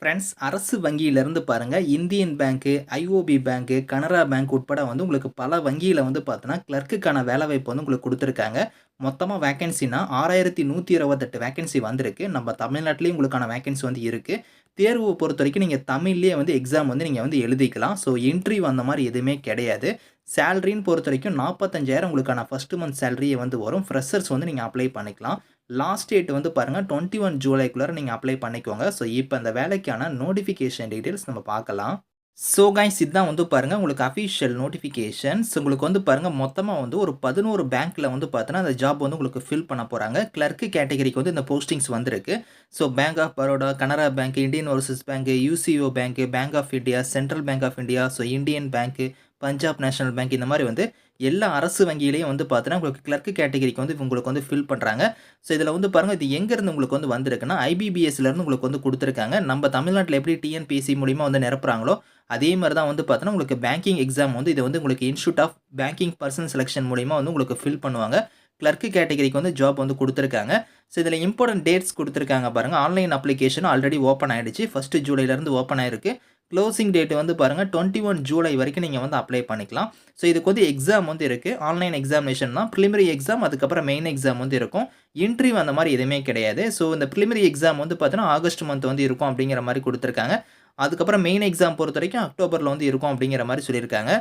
Friends அரசு வங்கியிலேருந்து பாருங்கள் Indian bank IOB bank Canara bank உட்பட வந்து உங்களுக்கு பல வங்கியில் வந்து பார்த்தோன்னா கிளர்க்குக்கான வேலைவாய்ப்பு வந்து உங்களுக்கு கொடுத்துருக்காங்க. மொத்தமாக வேக்கன்சினா ஆறாயிரத்தி நூற்றி இருபத்தெட்டு வேக்கன்சி வந்திருக்கு. நம்ம தமிழ்நாட்டிலேயும் உங்களுக்கான வேக்கன்சி வந்து இருக்குது தேர்வு பொறுத்த வரைக்கும் நீங்கள் தமிழ்லேயே வந்து எக்ஸாம் வந்து நீங்கள் வந்து எழுதிக்கலாம். ஸோ என்ட்ரி வந்த மாதிரி எதுவுமே கிடையாது. சேலரின்னு பொறுத்த வரைக்கும் நாற்பத்தஞ்சாயிரம் உங்களுக்கான ஃபஸ்ட்டு மந்த் சேலரியை வந்து வரும். ஃப்ரெஷர்ஸ் வந்து நீங்கள் அப்ளை பண்ணிக்கலாம். லாஸ்ட் டேட் வந்து பாருங்கள் டுவெண்ட்டி ஒன் ஜூலைக்குள்ளே நீங்கள் அப்ளை பண்ணிக்கோங்க. ஸோ இப்போ அந்த வேலைக்கான நோட்டிஃபிகேஷன் டீட்டெயில்ஸ் நம்ம பார்க்கலாம். ஸோ கைஸ் இதுதான் வந்து பாருங்கள் உங்களுக்கு அஃபிஷியல் நோட்டிஃபிகேஷன்ஸ் உங்களுக்கு வந்து பாருங்கள் மொத்தமாக வந்து ஒரு பதினோரு பேங்க்கில் வந்து பார்த்தோன்னா அந்த ஜாப் வந்து உங்களுக்கு ஃபில் பண்ண போகிறாங்க கிளர்க்கு கேட்டகரிக்கு வந்து இந்த போஸ்டிங்ஸ் வந்திருக்கு. So bank of Baroda Canara bank Indian overseas bank UCO bank bank of India central bank of India so Indian bank Punjab national bank இந்த மாதிரி வந்து எல்லா அரசு வங்கியிலையும் வந்து பார்த்தீங்கன்னா உங்களுக்கு கிளர்க்கு கேட்டகரிக்கு வந்து உங்களுக்கு வந்து ஃபில் பண்ணுறாங்க ஸோ இதில் வந்து பாருங்கள் இது எங்கேருந்து உங்களுக்கு வந்து வந்திருக்குன்னா ஐபிபிஎஸ்லேருந்து உங்களுக்கு வந்து கொடுத்துருக்காங்க. நம்ம தமிழ்நாட்டில் எப்படி டிஎன்பிசி மூலிமா வந்து நிரப்புறாங்களோ அதே மாதிரி தான் வந்து பார்த்தோன்னா உங்களுக்கு பேங்கிங் எக்ஸாம் வந்து இதை வந்து உங்களுக்கு institute of banking personnel selection மூலிமா வந்து உங்களுக்கு ஃபில் பண்ணுவாங்க. கிளர்க்கு கேட்டகரிக்கு வந்து ஜாப் வந்து கொடுத்துருக்காங்க. ஸோ இதில் இம்பார்ட்டன்ட் டேட்ஸ் கொடுத்துருக்காங்க பாருங்கள் ஆன்லைன் அப்ளிகேஷனும் ஆல்ரெடி ஓப்பன் ஆகிடுச்சு ஃபஸ்ட்டு ஜூலைலேருந்து ஓப்பன் ஆயிருக்கு. க்ளோசிங் டேட் வந்து பாருங்கள் டுவெண்ட்டி ஒன் ஜூலை வரைக்கும் நீங்கள் வந்து அப்ளை பண்ணிக்கலாம். ஸோ இதுக்கு வந்து எக்ஸாம் வந்து இருக்குது ஆன்லைன் எக்ஸாமினேஷன் தான். ப்ரிலிமரி எக்ஸாம் அதுக்கப்புறம் மெயின் எக்ஸாம் வந்து இருக்கும். இன்ட்ரிவ் அந்த மாதிரி எதுவுமே கிடையாது. ஸோ இந்த ப்ரிலிமரி எக்ஸாம் வந்து பார்த்தீங்கன்னா ஆகஸ்ட் மந்த் வந்து இருக்கும் அப்படிங்கிற மாதிரி கொடுத்துருக்காங்க. அதுக்கப்புறம் மெயின் எக்ஸாம் பொறுத்த வரைக்கும் அக்டோபரில் வந்து இருக்கும் அப்படிங்கிற மாதிரி சொல்லியிருக்காங்க.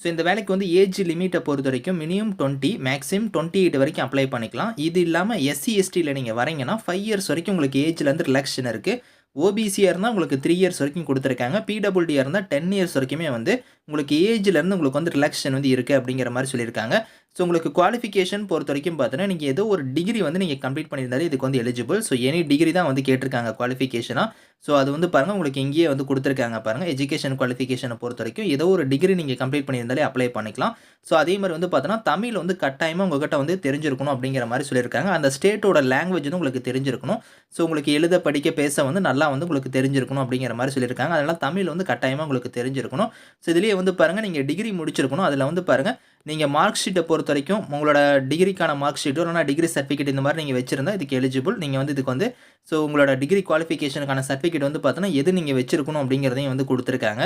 ஸோ இந்த வேலைக்கு வந்து ஏஜ் லிமிட்டை பொறுத்த வரைக்கும் minimum twenty maximum twenty eight வரைக்கும் அப்ளை பண்ணிக்கலாம். இது இல்லாமல் எஸ்சி எஸ்டியில் நீங்கள் வரீங்கன்னா ஃபைவ் இயர்ஸ் வரைக்கும் உங்களுக்கு ஏஜ்லேருந்து ரிலாக்ஷன் இருக்குது ஓபிசியாக இருந்தால் உங்களுக்கு த்ரீ இயர்ஸ் வரைக்கும் கொடுத்துருக்காங்க. பிடபிள்யூடியாக இருந்தால் டென் இயர்ஸ் வரைக்குமே வந்து உங்களுக்கு ஏஜ்லேருந்து உங்களுக்கு வந்து ரிலாக்ஸேஷன் வந்து இருக்குது அப்படிங்கிற மாதிரி சொல்லியிருக்காங்க. ஸோ உங்களுக்கு குவாலிஃபிகேஷன் பொறுத்த வரைக்கும் பார்த்தீங்கன்னா நீங்கள் ஏதோ ஒரு டிகிரி வந்து நீங்கள் கம்ப்ளீட் பண்ணியிருந்தாலே இதுக்கு வந்து எலிஜிபிள் ஸோ எனி டிகிரி தான் வந்து கேட்டிருக்காங்க குவாலிஃபிகேஷனாக ஸோ அது வந்து பாருங்கள் உங்களுக்கு இங்கேயே வந்து கொடுத்துருக்காங்க பாருங்கள் எஜுகேஷன் குவாலிஃபிகேஷனை பொறுத்த வரைக்கும் ஏதோ ஒரு டிகிரி நீங்கள் கம்ப்ளீட் பண்ணியிருந்தாலே அப்ளை பண்ணிக்கலாம். ஸோ அதே மாதிரி வந்து பார்த்தோன்னா தமிழ் வந்து கட்டாயமாக உங்கள்கிட்ட வந்து தெரிஞ்சிருக்கணும் அப்படிங்கிற மாதிரி சொல்லியிருக்காங்க. அந்த ஸ்டேட்டோட லாங்குவேஜ் வந்து உங்களுக்கு தெரிஞ்சிருக்கணும். ஸோ உங்களுக்கு எழுத படிக்க பேச வந்து நல்லா வந்து உங்களுக்கு தெரிஞ்சிருக்கணும் அப்படிங்கிற மாதிரி சொல்லியிருக்காங்க. அதனால் தமிழ் வந்து கட்டாயமாக உங்களுக்கு தெரிஞ்சிருக்கணும். ஸோ இதுலேயே வந்து பாருங்கள் நீங்கள் டிகிரி முடிச்சிருக்கணும். அதில் வந்து பாருங்கள் நீங்கள் மார்க் ஷீட்டை பொறுத்த வரைக்கும் உங்களோட டிகிரிக்கான மார்க் ஷீட்டோ இல்லைனா டிகிரி சர்டிஃபிகேட் இந்த மாதிரி நீங்கள் வச்சிருந்தா இதுக்கு எலிஜிபிள் நீங்கள் வந்து இதுக்கு வந்து ஸோ உங்களோட டிகிரி குவாலிஃபிகேஷனுக்கான சர்டிஃபிகேட் வந்து பார்த்தோன்னா எது நீங்கள் வச்சிருக்கணும் அப்படிங்கிறதையும் வந்து கொடுத்துருக்காங்க.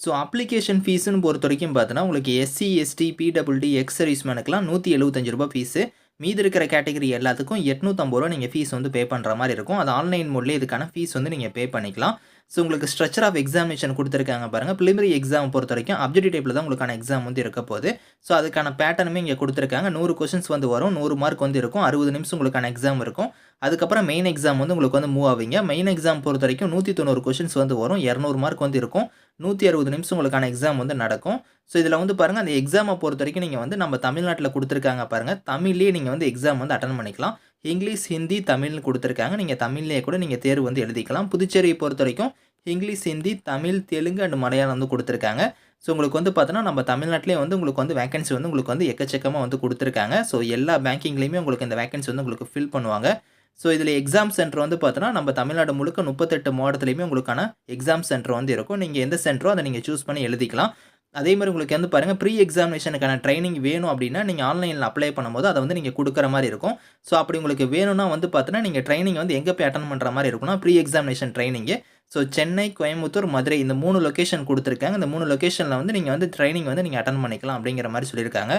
ஸோ அப்ளிகேஷன் ஃபீஸுன்னு பொறுத்த வரைக்கும் பார்த்தோன்னா உங்களுக்கு எஸ்சி எஸ்டி பிடபிள்டி எக்ஸ் சர்வீஸ்மேனுக்குலாம் நூற்றி எழுபத்தஞ்சு ரூபா ஃபீஸு மீதி இருக்கிற கேட்டகரி எல்லாத்துக்கும் எட்நூற்றம்பது ரூபா நீங்கள் ஃபீஸ் வந்து பே பண்ணுற மாதிரி இருக்கும். அது ஆன்லைன் மோட்லேயே இதுக்கான ஃபீஸ் வந்து நீங்கள் பே பண்ணிக்கலாம். ஸோ உங்களுக்கு ஸ்ட்ரக்சர் ஆஃப் எக்ஸாமினேஷன் கொடுத்துருக்காங்க பாருங்கள் ப்ரிலிமரி எக்ஸாம் பொறுத்த வரைக்கும் அப்ஜெக்டிவ் டைப்பில் தான் உங்களுக்கான எக்ஸாம் வந்து இருக்க போகுது. ஸோ அதுக்கான பேட்டர்னுமே இங்கே கொடுத்துருக்காங்க. நூறு கொஷின்ஸ் வந்து வரும் நூறு மார்க் வந்து இருக்கும் அறுபது நிமிஷம் உங்களுக்கான எக்ஸாம் இருக்கும். அதுக்கப்புறம் மெயின் எக்ஸாம் வந்து உங்களுக்கு வந்து மூவ் ஆவீங்க. மெயின் எக்ஸாம் பொறுத்த வரைக்கும் நூற்றி தொண்ணூறு கொஷின்ஸ் வந்து வரும் இரநூறு மார்க் வந்து இருக்கும். நூற்றி அறுபது நிமிஷம் உங்களுக்கான எக்ஸாம் வந்து நடக்கும். ஸோ இதில் வந்து பாருங்கள் அந்த எக்ஸாமை பொறுத்த வரைக்கும் நீங்கள் வந்து நம்ம தமிழ்நாட்டில் கொடுத்துருக்காங்க பாருங்கள் தமிழ்லேயே நீங்கள் வந்து எக்ஸாம் வந்து அட்டன் பண்ணிக்கலாம். இங்கிலீஷ் ஹிந்தி தமிழ்னு கொடுத்துருக்காங்க. நீங்கள் தமிழ்லேயே கூட நீங்கள் தேர்வு வந்து எழுதிக்கலாம். புதுச்சேரியை பொறுத்த வரைக்கும் இங்கிலீஷ் ஹிந்தி தமிழ் தெலுங்கு அண்ட் மலையாளம் வந்து கொடுத்துருக்காங்க. ஸோ உங்களுக்கு வந்து பார்த்தோன்னா நம்ம தமிழ்நாட்டிலே வந்து உங்களுக்கு வந்து வேகன்சி வந்து உங்களுக்கு வந்து எக்கச்சக்கமாக வந்து கொடுத்துருக்காங்க. ஸோ எல்லா பேங்கிங்லேயுமே உங்களுக்கு இந்த வேகன்சி வந்து உங்களுக்கு ஃபில் பண்ணுவாங்க. ஸோ இதில் எக்ஸாம் சென்டர் வந்து பார்த்தோன்னா நம்ம தமிழ்நாடு முழுக்க முப்பத்தெட்டு மாவட்டத்துலேயுமே உங்களுக்கான எக்ஸாம் சென்டர் வந்து இருக்கும். நீங்கள் எந்த சென்டரோ அதை நீங்கள் சூஸ் பண்ணி எழுதிக்கலாம். அதே மாதிரி உங்களுக்கு வந்து பாருங்கள் ப்ரீ எக்ஸாமினேஷனுக்கான ட்ரைனிங் வேணும் அப்படின்னா நீங்கள் ஆன்லைனில் அப்ளை பண்ணும்போது அதை வந்து நீங்கள் கொடுக்குற மாதிரி இருக்கும். ஸோ அப்படி உங்களுக்கு வேணும்னா வந்து பார்த்தீங்கன்னா நீங்கள் ட்ரைனிங் வந்து எங்கே போய் அட்டன் பண்ணுற மாதிரி இருக்கும்னா pre examination training so Chennai Coimbatore Madurai இந்த மூணு லொக்கேஷன் கொடுத்துருக்காங்க. இந்த மூணு லொக்கேஷனில் வந்து நீங்கள் வந்து ட்ரைனிங் வந்து நீங்கள் அட்டன் பண்ணிக்கலாம் அப்படிங்கிற மாதிரி சொல்லியிருக்காங்க.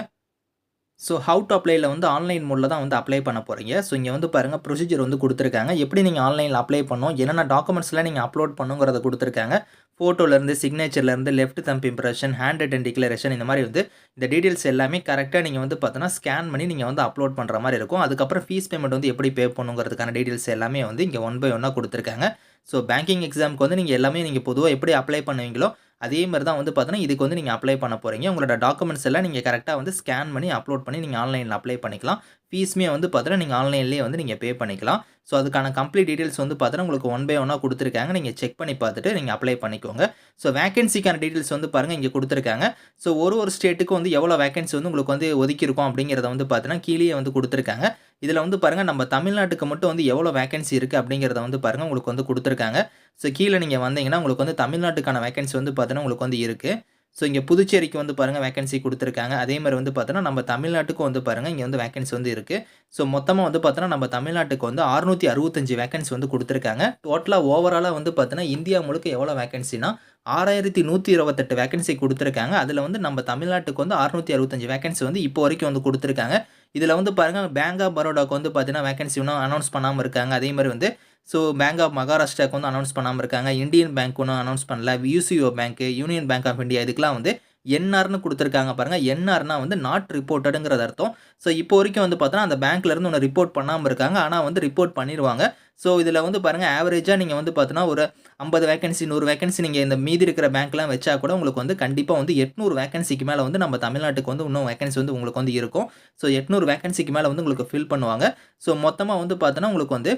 ஸோ ஹவு டு அப்ளைல வந்து ஆன்லைன் மோடில் தான் வந்து அப்ளை பண்ண போகிறீங்க ஸோ இங்கே வந்து பாருங்கள் ப்ரொசீஜர் வந்து கொடுத்துருக்காங்க. எப்படி நீங்கள் ஆன்லைனில் அப்ளை பண்ணணும் என்னென்ன டாக்குமெண்ட்ஸ்லாம் நீங்கள் அப்லோட் பண்ணுங்கிறத கொடுத்துருக்காங்க. ஃபோட்டோலேருந்து சிக்னேச்சர்லேருந்து left thumb impression hand written declaration இந்த மாதிரி வந்து இந்த டீட்டெயில்ஸ் எல்லாமே கரெக்டாக நீங்கள் வந்து பார்த்தோன்னா ஸ்கேன் பண்ணி நீங்கள் வந்து அப்லோட் பண்ணுற மாதிரி இருக்கும். அதுக்கப்புறம் ஃபீஸ் பேமெண்ட் வந்து எப்படி பே பண்ணுங்கிறதுக்கான டீட்டெயில்ஸ் எல்லாமே வந்து இங்கே ஒன் பை ஒன்னாக கொடுத்துருக்காங்க. ஸோ பேங்கிங் எக்ஸாமுக்கு வந்து நீங்கள் எல்லாமே நீங்கள் பொதுவாக எப்படி அப்ளை பண்ணுவீங்களோ அதே மாதிரி தான் வந்து பார்த்தீங்கன்னா இதுக்கு வந்து நீங்கள் அப்ளை பண்ண போகிறீங்க உங்களோட டாக்குமெண்ட்ஸ் எல்லாம் நீங்கள் கரெக்டாக வந்து ஸ்கேன் பண்ணி அப்லோட் பண்ணி நீங்கள் ஆன்லைனில் அப்ளை பண்ணிக்கலாம். ஃபீஸுமே வந்து பார்த்தீங்கன்னா நீங்கள் ஆன்லைன்லேயே வந்து நீங்கள் பே பண்ணிக்கலாம். ஸோ அதுக்கான கம்ப்ளீட் டீட்டெயில்ஸ் வந்து பார்த்தீங்கன்னா உங்களுக்கு ஒன் பை ஒன்னாக கொடுத்துருக்காங்க. நீங்கள் செக் பண்ணி பார்த்துட்டு நீங்கள் அப்ளை பண்ணிக்கோங்க. ஸோ வேகன்சிக்கான டீட்டெயில்ஸ் வந்து பாருங்கள் இங்கே கொடுத்துருக்காங்க. ஸோ ஒரு ஒரு ஸ்டேட்டுக்கு வந்து எவ்வளோ வேகன்சி வந்து உங்களுக்கு வந்து ஒதுக்கியிருக்கும் அப்படிங்கிறத வந்து பார்த்தீங்கன்னா கீழே வந்து கொடுத்துருக்காங்க. இதில் வந்து பாருங்கள் நம்ம தமிழ்நாட்டுக்கு மட்டும் வந்து எவ்வளோ வேகன்சி இருக்குது அப்படிங்கிறத வந்து பாருங்கள் உங்களுக்கு வந்து கொடுத்துருக்காங்க. ஸோ கீழே நீங்கள் வந்தீங்கன்னா உங்களுக்கு வந்து தமிழ்நாட்டுக்கான வேகன்சி வந்து பார்த்தீங்கன்னா உங்களுக்கு வந்து இருக்குது ஸோ இங்கே புதுச்சேரிக்கு வந்து பாருங்கள் வேகன்சி கொடுத்துருக்காங்க. அதே மாதிரி வந்து பார்த்தோன்னா நம்ம தமிழ்நாட்டுக்கும் வந்து பாருங்கள் இங்கே வந்து வேகன்சி வந்து இருக்குது ஸோ மொத்தமாக வந்து பார்த்தோன்னா நம்ம தமிழ்நாட்டுக்கு வந்து அறுநூற்றி அறுபத்தஞ்சு வேகன்சி வந்து கொடுத்துருக்காங்க. டோட்டலாக ஓவராலாக வந்து பார்த்தோன்னா இந்தியா முழுக்க எவ்வளோ வேகன்சினா ஆறாயிரத்தி நூற்றி இருபத்தெட்டு வேகன்சி கொடுத்துருக்காங்க. அதில் வந்து நம்ம தமிழ்நாட்டுக்கு வந்து அறுநூற்றி அறுபத்தஞ்சு வேகன்சி வந்து இப்போ வரைக்கும் வந்து கொடுத்துருக்காங்க. இதில் வந்து பாருங்கள் பேங்க் ஆஃப் பரோடாவுக்கு வந்து பார்த்தீங்கன்னா வேகன்சி இன்னும் அனௌன்ஸ் பண்ணாமல் இருக்காங்க. அதே மாதிரி வந்து ஸோ பேங்க் ஆஃப் மகாராஷ்டிராவுக்கு வந்து அனௌன்ஸ் பண்ணாமல் இருக்காங்க. இந்தியன் பேங்க் ஒன்றும் அனௌன்ஸ் பண்ணல. UCO bank union bank of India இதுக்கெலாம் வந்து என்ஆர்னு கொடுத்துருக்காங்க பாருங்கள் என்ஆர்னா வந்து நாட் ரிப்போர்ட்டடுங்கிறது அர்த்தம். ஸோ இப்போ வரைக்கும் வந்து பார்த்தோன்னா அந்த பேங்க்லேருந்து ஒன்று ரிப்போர்ட் பண்ணாமல் இருக்காங்க. ஆனால் வந்து ரிப்போர்ட் பண்ணிடுவாங்க ஸோ இதில் வந்து பாருங்கள் ஆவரேஜாக நீங்கள் வந்து பார்த்தீங்கன்னா ஒரு ஐம்பது வேகன்சி நூறு வேகன்சி நீங்கள் இந்த மீதி இருக்கிற பேங்க்லாம் வச்சா கூட உங்களுக்கு வந்து கண்டிப்பாக வந்து எட்நூறு வேகன்சிக்கு மேலே வந்து நம்ம தமிழ்நாட்டுக்கு வந்து இன்னும் வேகன்சி வந்து உங்களுக்கு வந்து இருக்கும். ஸோ எட்நூறு வேகன்சிக்கு மேலே வந்து உங்களுக்கு ஃபில் பண்ணுவாங்க. ஸோ மொத்தமாக வந்து பார்த்தோன்னா உங்களுக்கு வந்து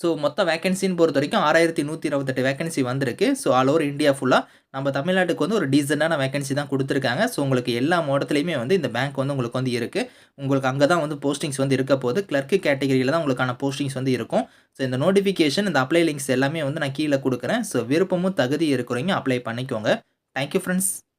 ஸோ மொத்த வேகன்சின்னு பொறுத்த வரைக்கும் ஆறாயிரத்தி நூற்றி இருபத்தெட்டு வேகன்சி வந்திருக்கு. ஸோ ஆல் ஓவர் இந்தியா ஃபுல்லாக நம்ம தமிழ்நாட்டுக்கு வந்து ஒரு டீசெண்டான வேகன்சி தான் கொடுத்துருக்காங்க. ஸோ உங்களுக்கு எல்லா மாவட்டத்துலையுமே வந்து இந்த பேங்க் வந்து உங்களுக்கு வந்து இருக்குது உங்களுக்கு அங்கே தான் வந்து போஸ்டிங்ஸ் வந்து இருக்க போது கிளர்க்கு கேட்டகரியில் தான் உங்களுக்கான போஸ்டிங்ஸ் வந்து இருக்கும். ஸோ இந்த நோட்டிஃபிகேஷன் இந்த அப்ளை லிங்க்ஸ் எல்லாமே வந்து நான் கீழே கொடுக்குறேன். ஸோ விருப்பமும் தகுதி இருக்கிறவங்க அப்ளை பண்ணிக்கோங்க. Thank you friends